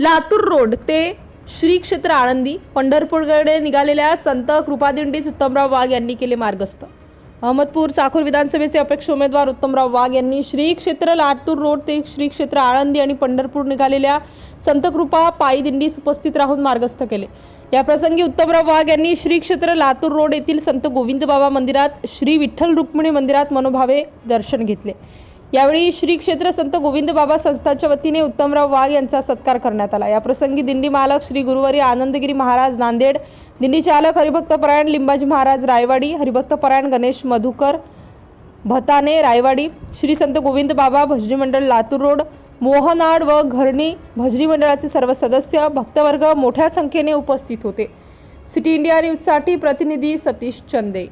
Latur road ते श्री क्षेत्र आळंदी पंढरपूरकडे निघालेल्या संत कृपादिंडीस उत्तमराव वाघ यांनी केले मार्गस्थ. अहमदपूर चाकूर विधानसभेचे अपेक्ष उमेदवार उत्तमराव वाघ यांनी श्री क्षेत्र लातूर रोड ते श्री क्षेत्र आळंदी आणि पंढरपूर निघालेल्या संत कृपा पायी दिंडीस उपस्थित राहून मार्गस्थ केले. या प्रसंगी उत्तमराव वाघ यांनी श्री क्षेत्र लातूर रोड येथील संत गोविंद बाबा मंदिरात श्री विठ्ठल रुक्मिणी मंदिरात मनोभावे दर्शन घेतले. यावेळी श्री क्षेत्र संत गोविंद बाबा संस्थाच्या वतीने उत्तमराव वाघ यांचा सत्कार करण्यात आला. या प्रसंगी दिंडी मालक श्री गुरुवारी आनंदगिरी महाराज नांदेड दिंडी चालक हरिभक्तपरायण लिंबाजी महाराज रायवाडी हरिभक्तपरायण गणेश मधुकर भताने रायवाडी श्री संत गोविंद बाबा भजनी मंडळ लातूर रोड मोहनाड व घरणी भजनी मंडळाचे सर्व सदस्य भक्तवर्ग मोठ्या संख्येने उपस्थित होते. सिटी इंडिया न्यूजसाठी प्रतिनिधी सतीश चंदे.